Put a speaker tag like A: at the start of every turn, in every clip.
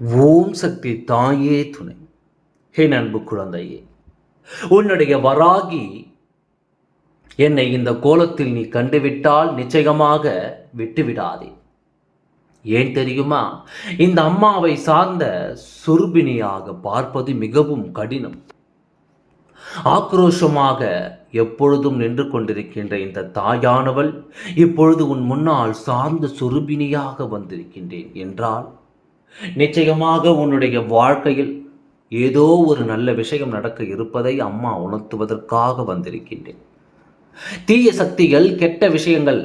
A: ஓம் சக்தி தாயே துணை. ஹே அன்பு குழந்தையே உன்னுடைய வராகி என்னை இந்த கோலத்தில் நீ கண்டுவிட்டால் நிச்சயமாக விட்டுவிடாதே. ஏன் தெரியுமா? இந்த அம்மாவை சார்ந்த சுர்பினியாக பார்ப்பது மிகவும் கடினம். ஆக்ரோஷமாக எப்பொழுதும் நின்று கொண்டிருக்கின்ற இந்த தாயானவள் இப்பொழுது உன் முன்னால் சார்ந்த சுருபினியாக வந்திருக்கின்றேன் என்றால் நிச்சயமாக உன்னுடைய வாழ்க்கையில் ஏதோ ஒரு நல்ல விஷயம் நடக்க இருப்பதை அம்மா உணர்த்துவதற்காக வந்திருக்கின்றேன். தீய சக்திகள் கெட்ட விஷயங்கள்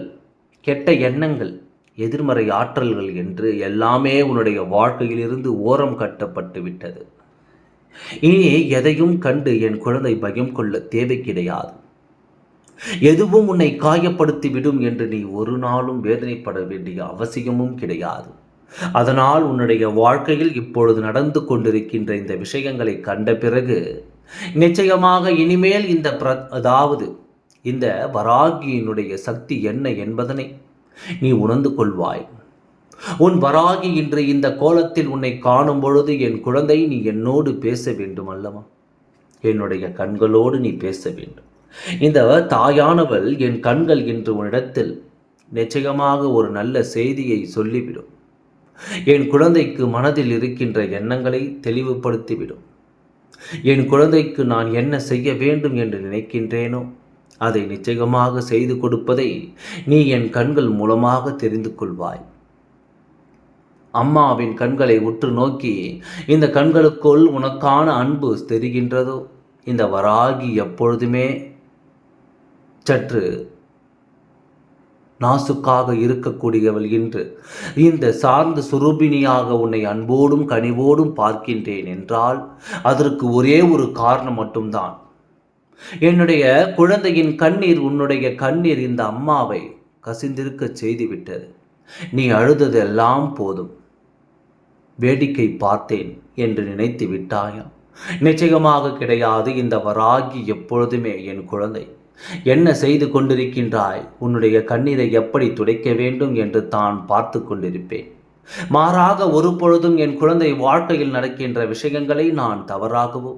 A: கெட்ட எண்ணங்கள் எதிர்மறை ஆற்றல்கள் என்று எல்லாமே உன்னுடைய வாழ்க்கையிலிருந்து ஓரம் கட்டப்பட்டு விட்டது. இனி எதையும் கண்டு என் குழந்தை பயம் கொள்ள தேவை கிடையாது எதுவும் உன்னை காயப்படுத்தி விடும் என்று நீ ஒரு நாளும் வேதனைப்பட வேண்டிய அவசியமும் கிடையாது. அதனால் உன்னுடைய வாழ்க்கையில் இப்பொழுது நடந்து கொண்டிருக்கின்ற இந்த விஷயங்களை கண்ட பிறகு நிச்சயமாக இனிமேல் இந்த பிர அதாவது இந்த வராகியினுடைய சக்தி என்ன என்பதனை நீ உணர்ந்து கொள்வாய். உன் வராகி இன்று இந்த கோலத்தில் உன்னை காணும் பொழுது என் குழந்தை நீ என்னோடு பேச வேண்டும் அல்லவா? என்னுடைய கண்களோடு நீ பேச வேண்டும். இந்த தாயானவள் என் கண்கள் இன்று உன்னிடத்தில் நிச்சயமாக ஒரு நல்ல செய்தியை சொல்லிவிடும். என் குழந்தைக்கு மனதில் இருக்கின்ற எண்ணங்களை தெளிவுபடுத்திவிடும். என் குழந்தைக்கு நான் என்ன செய்ய வேண்டும் என்று நினைக்கின்றேனோ அதை நிச்சயமாக செய்து கொடுப்பதை நீ என் கண்கள் மூலமாக தெரிந்து கொள்வாய். அம்மாவின் கண்களை உற்று நோக்கி இந்த கண்களுக்குள் உனக்கான அன்பு தெரிகின்றதோ? இந்த வராகி எப்பொழுதுமே சற்று நாசுக்காக இருக்கக்கூடியவள் என்று இந்த சார்ந்த சுரூபினியாக உன்னை அன்போடும் கனிவோடும் பார்க்கின்றேன் என்றால் அதற்கு ஒரே ஒரு காரணம் மட்டும்தான். என்னுடைய குழந்தையின் கண்ணீர் உன்னுடைய கண்ணீர் இந்த அம்மாவை கசிந்திருக்க செய்துவிட்டது. நீ அழுததெல்லாம் போதும். வேடிக்கை பார்த்தேன் என்று நினைத்து விட்டாயா? நிச்சயமாக கிடையாது இந்த வராகி எப்பொழுதுமே என் குழந்தை. என்ன செய்து கொண்டிருக்கின்றாய்? உன்னுடைய கண்ணீரை எப்படி துடைக்க வேண்டும் என்று தான் பார்த்து கொண்டிருப்பேன். மாறாக ஒரு பொழுதும் என் குழந்தை வாழ்க்கையில் நடக்கின்ற விஷயங்களை நான் தவறாகவோ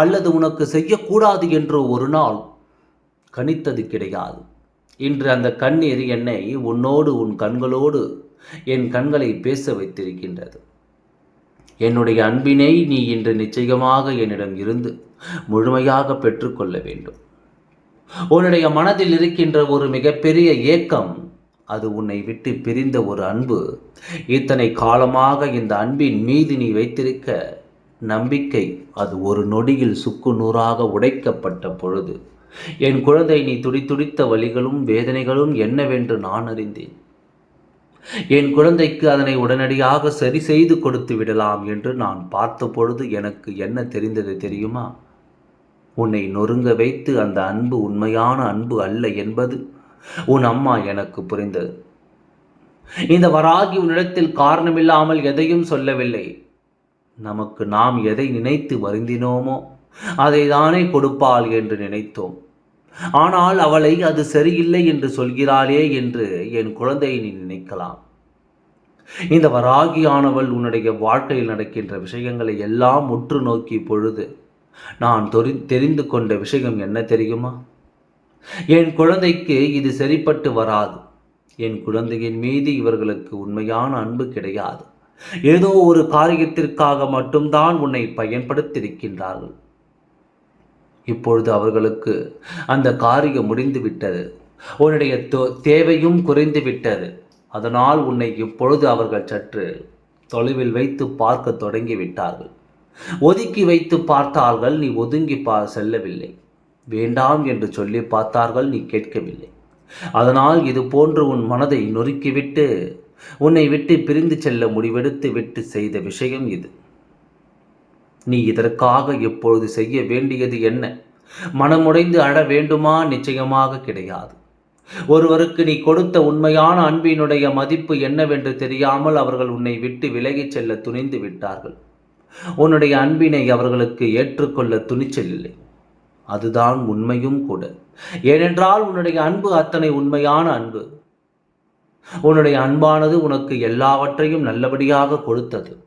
A: அல்லது உனக்கு செய்யக்கூடாது என்று ஒரு நாள் கணித்தது கிடையாது. இன்று அந்த கண்ணீர் என்னை உன்னோடு உன் கண்களோடு என் கண்களை பேச வைத்திருக்கின்றது. என்னுடைய அன்பினை நீ இன்று நிச்சயமாக என்னிடம் இருந்து முழுமையாக பெற்றுக்கொள்ள வேண்டும். உன்னுடைய மனதில் இருக்கின்ற ஒரு மிகப்பெரிய ஏக்கம் அது உன்னை விட்டு பிரிந்த ஒரு அன்பு. இத்தனை காலமாக இந்த அன்பின் மீது நீ வைத்திருக்க நம்பிக்கை அது ஒரு நொடியில் சுக்கு நூறாக உடைக்கப்பட்ட பொழுது. என் குழந்தை நீ துடித்துடித்த வழிகளும் வேதனைகளும் என்னவென்று நான் அறிந்தேன். என் குழந்தைக்கு அதனை உடனடியாக சரி செய்து கொடுத்து விடலாம் என்று நான் பார்த்த பொழுது எனக்கு என்ன தெரிந்தது தெரியுமா? உன்னை நொறுங்க வைத்து அந்த அன்பு உண்மையான அன்பு அல்ல என்பது உன் அம்மா எனக்கு புரிந்தது. இந்த வராகி உன்னிடத்தில் காரணமில்லாமல் எதையும் சொல்லவில்லை. நமக்கு நாம் எதை நினைத்து வருந்தினோமோ அதை தானே கொடுப்பாள் என்று நினைத்தோம். ஆனால் அவளை அது சரியில்லை என்று சொல்கிறாளே என்று என் குழந்தையை நீ நினைக்கலாம். இந்த வராகியானவள் உன்னுடைய வாழ்க்கையில் நடக்கின்ற விஷயங்களை எல்லாம் உற்று நோக்கி பொழுது நான் தொரி தெரிந்து கொண்ட விஷயம் என்ன தெரியுமா? என் குழந்தைக்கு இது சரிப்பட்டு வராது. என் குழந்தையின் மீது இவர்களுக்கு உண்மையான அன்பு கிடையாது. ஏதோ ஒரு காரியத்திற்காக மட்டும்தான் உன்னை பயன்படுத்தியிருக்கின்றார்கள். இப்பொழுது அவர்களுக்கு அந்த காரியம் முடிந்து விட்டது. உன்னுடைய தேவையும் குறைந்து விட்டது. அதனால் உன்னை இப்பொழுது அவர்கள் சற்று தொலைவில் வைத்து பார்க்க தொடங்கி விட்டார்கள். ஒதுக்கி வைத்து பார்த்தார்கள் நீ ஒதுங்கி பா செல்லவில்லை. வேண்டாம் என்று சொல்லி பார்த்தார்கள் நீ கேட்கவில்லை. அதனால் இது போன்று உன் மனதை நொறுக்கிவிட்டு உன்னை விட்டு பிரிந்து செல்ல முடிவெடுத்து விட்டு செய்த விஷயம் இது. நீ இதற்காக இப்பொழுது செய்ய வேண்டியது என்ன? மனமுடைந்து அழ வேண்டுமா? நிச்சயமாக கிடையாது. ஒருவருக்கு நீ கொடுத்த உண்மையான அன்பினுடைய மதிப்பு என்னவென்று தெரியாமல் அவர்கள் உன்னை விட்டு விலகிச் செல்ல துணிந்து விட்டார்கள். உன்னுடைய அன்பினை அவர்களுக்கு ஏற்றுக்கொள்ள துணிச்சல் இல்லை அதுதான் உண்மையும் கூட. ஏனென்றால் உன்னுடைய அன்பு அத்தனை உண்மையான அன்பு. உன்னுடைய அன்பானது உனக்கு எல்லாவற்றையும் நல்லபடியாக கொடுத்தது.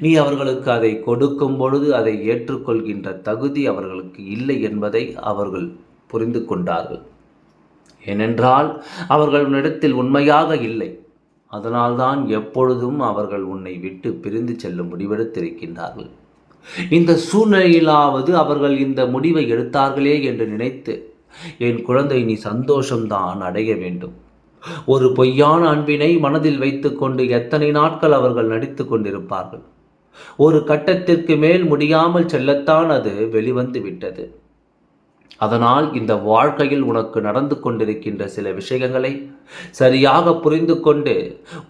A: நீ அவர்களுக்கு அதை கொடுக்கும் பொழுது அதை ஏற்றுக்கொள்கின்ற தகுதி அவர்களுக்கு இல்லை என்பதை அவர்கள் புரிந்து கொண்டார்கள். ஏனென்றால் அவர்கள் உன்னிடத்தில் உண்மையாக இல்லை. அதனால்தான் எப்பொழுதும் அவர்கள் உன்னை விட்டு பிரிந்து செல்லும் முடிவெடுத்திருக்கின்றார்கள். இந்த சூழ்நிலையிலாவது அவர்கள் இந்த முடிவை எடுத்தார்களே என்று நினைத்து என் குழந்தை நீ சந்தோஷம்தான் அடைய வேண்டும். ஒரு பொய்யான அன்பினை மனதில் வைத்துக்கொண்டு எத்தனை நாட்கள் அவர்கள் நடித்து கொண்டிருப்பார்கள். ஒரு கட்டத்திற்கு மேல் முடியாமல் செல்லத்தான் அது வெளிவந்து விட்டது. அதனால் இந்த வாழ்க்கையில் உனக்கு நடந்து கொண்டிருக்கின்ற சில விஷயங்களை சரியாக புரிந்து கொண்டு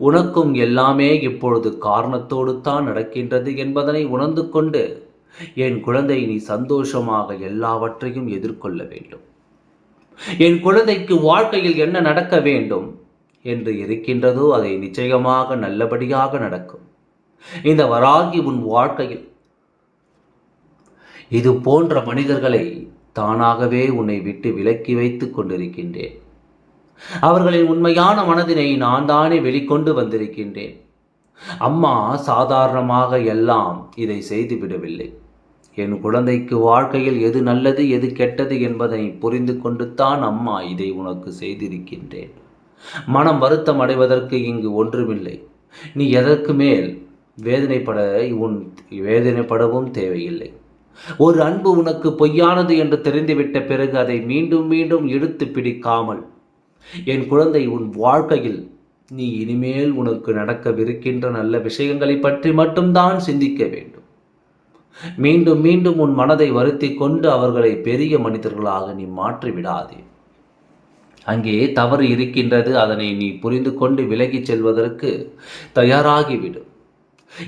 A: உனக்கும் எல்லாமே இப்பொழுது காரணத்தோடு தான் நடக்கின்றது என்பதனை உணர்ந்து கொண்டு என் குழந்தை நீ சந்தோஷமாக எல்லாவற்றையும் எதிர்கொள்ள வேண்டும். என் குழந்தைக்கு வாழ்க்கையில் என்ன நடக்க வேண்டும் என்று இருக்கின்றதோ அதை நிச்சயமாக நல்லபடியாக நடக்கும். இந்த வராகி உன் வாழ்க்கையில் இது போன்ற மனிதர்களை தானாகவே உன்னை விட்டு விலக்கி வைத்துக் கொண்டிருக்கின்றேன். அவர்களின் உண்மையான மனதினை நான் தானே வெளிக்கொண்டு வந்திருக்கின்றேன். அம்மா சாதாரணமாக எல்லாம் இதை செய்துவிடவில்லை என் குழந்தைக்கு வாழ்க்கையில் எது நல்லது எது கெட்டது என்பதை புரிந்து கொண்டு தான் அம்மா இதை உனக்கு செய்திருக்கின்றேன். மனம் வருத்தம் அடைவதற்கு இங்கு ஒன்றுமில்லை. நீ எதற்கு மேல் வேதனைப்பட உன் வேதனைப்படவும் தேவையில்லை. ஒரு அன்பு உனக்கு பொய்யானது என்று தெரிந்துவிட்ட பிறகு அதை மீண்டும் மீண்டும் இழுத்து பிடிக்காமல் என் குழந்தை உன் வாழ்க்கையில் நீ இனிமேல் உனக்கு நடக்கவிருக்கின்ற நல்ல விஷயங்களை பற்றி மட்டும்தான் சிந்திக்க வேண்டும். மீண்டும் மீண்டும் உன் மனதை வருத்தி கொண்டு அவர்களை பெரிய மனிதர்களாக நீ மாற்றி விடாதே. அங்கே தவறு இருக்கின்றது. அதனை நீ புரிந்து கொண்டு விலகிச் செல்வதற்கு தயாராகிவிடும்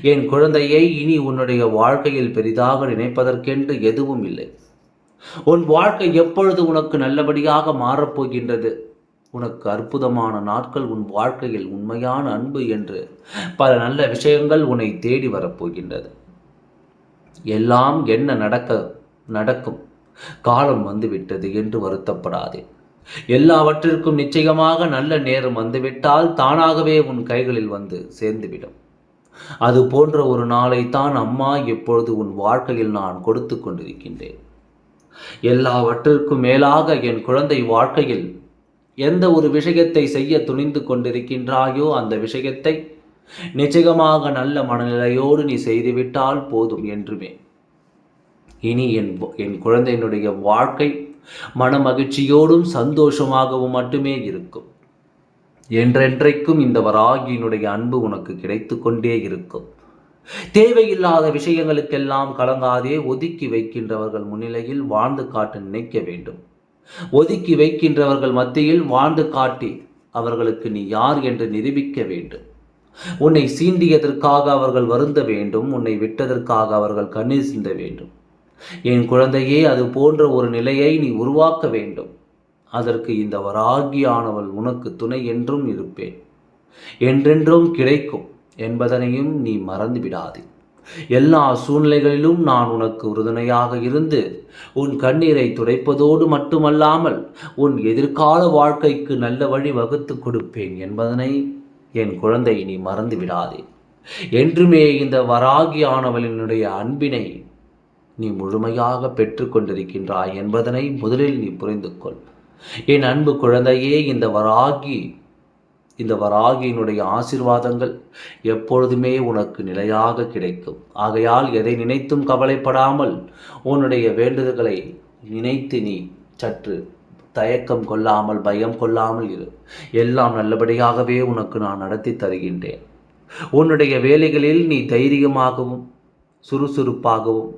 A: என் குழந்தையை இனி உன்னுடைய வாழ்க்கையில் பெரிதாக நினைப்பதற்கென்று எதுவும் இல்லை. உன் வாழ்க்கை எப்பொழுது உனக்கு நல்லபடியாக மாறப்போகின்றது? உனக்கு அற்புதமான நாட்கள் உன் வாழ்க்கையில் உண்மையான அன்பு என்று பல நல்ல விஷயங்கள் உன்னை தேடி வரப்போகின்றது. எல்லாம் என்ன நடக்க நடக்கும்? காலம் வந்துவிட்டது என்று வருத்தப்படாதே. எல்லாவற்றிற்கும் நிச்சயமாக நல்ல நேரம் வந்துவிட்டால் தானாகவே உன் கைகளில் வந்து சேர்ந்துவிடும். அது போன்ற ஒரு நாளை தான் அம்மா எப்பொழுது உன் வாழ்க்கையில் நான் கொடுத்து கொண்டிருக்கின்றேன். எல்லாவற்றிற்கும் மேலாக என் குழந்தை வாழ்க்கையில் எந்த ஒரு விஷயத்தை செய்ய துணிந்து கொண்டிருக்கின்றாயோ அந்த விஷயத்தை நிச்சயமாக நல்ல மனநிலையோடு நீ செய்துவிட்டால் போதும் என்றுமே. இனி என் என் குழந்தையினுடைய வாழ்க்கை மன மகிழ்ச்சியோடும் சந்தோஷமாகவும் மட்டுமே இருக்கும். என்றென்றைக்கும் இந்த வராகியினுடைய அன்பு உனக்கு கிடைத்து கொண்டே இருக்கும். தேவையில்லாத விஷயங்களுக்கெல்லாம் கலங்காதே ஒதுக்கி வைக்கின்றவர்கள் முன்னிலையில் வாழ்ந்து காட்ட நினைக்க வேண்டும். ஒதுக்கி வைக்கின்றவர்கள் மத்தியில் வாழ்ந்து காட்டி அவர்களுக்கு நீ யார் என்று நிரூபிக்க வேண்டும். உன்னை சீண்டியதற்காக அவர்கள் வருந்த வேண்டும். உன்னை விட்டதற்காக அவர்கள் கண்ணீர் சிந்த வேண்டும். என் குழந்தையே அது போன்ற ஒரு நிலையை நீ உருவாக்க வேண்டும். அதற்கு இந்த வராகியானவள் உனக்கு துணை என்றும் இருப்பேன். என்றென்றும் கிடைக்கும் என்பதனையும் நீ மறந்து விடாதே எல்லா சூழ்நிலைகளிலும் நான் உனக்கு உறுதுணையாக இருந்து உன் கண்ணீரை துடைப்பதோடு மட்டுமல்லாமல் உன் எதிர்கால வாழ்க்கைக்கு நல்ல வழி வகுத்து கொடுப்பேன் என்பதனை என் குழந்தை நீ மறந்து விடாதே. என்றுமே இந்த வராகியானவளினுடைய அன்பினை நீ முழுமையாக பெற்றுக்கொண்டிருக்கின்றாய் என்பதனை முதலில் நீ புரிந்து கொள் என் அன்பு குழந்தையே இந்த வராகி இந்த வராகியினுடைய ஆசிர்வாதங்கள் எப்பொழுதுமே உனக்கு நிலையாக கிடைக்கும். ஆகையால் எதை நினைத்தும் கவலைப்படாமல் உன்னுடைய வேண்டுதல்களை நினைத்து நீ சற்று தயக்கம் கொள்ளாமல் பயம் கொள்ளாமல் இரு. எல்லாம் நல்லபடியாகவே உனக்கு நான் நடத்தி தருகின்றேன். உன்னுடைய வேலைகளில் நீ தைரியமாகவும் சுறுசுறுப்பாகவும்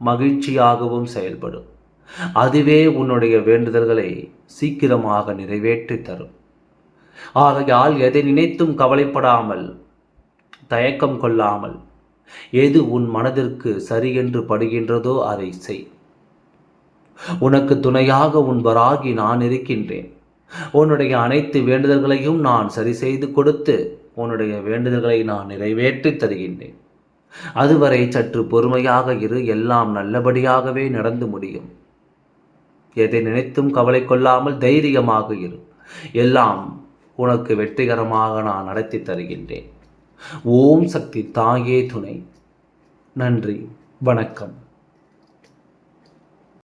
A: மகிழ்ச்சியாகவும் செயல்படும் அதுவே உன்னுடைய வேண்டுதல்களை சீக்கிரமாக நிறைவேற்றி தரும். ஆகையால் எதை நினைத்தும் கவலைப்படாமல் தயக்கம் கொள்ளாமல் எது உன் மனதிற்கு சரி என்று படுகின்றதோ அதை செய். உனக்கு துணையாக உன் வராகி நான் இருக்கின்றேன். உன்னுடைய அனைத்து வேண்டுதல்களையும் நான் சரி செய்து கொடுத்து உன்னுடைய வேண்டுதல்களை நான் நிறைவேற்றி தருகின்றேன். அதுவரை சற்று பொறுமையாக இரு எல்லாம் நல்லபடியாகவே நடந்து முடியும். எதை நினைத்தும் கவலை கொள்ளாமல் தைரியமாக இரு. எல்லாம் உனக்கு வெற்றிகரமாக நான் நடத்தி தருகின்றேன். ஓம் சக்தி தாயே துணை. நன்றி வணக்கம்.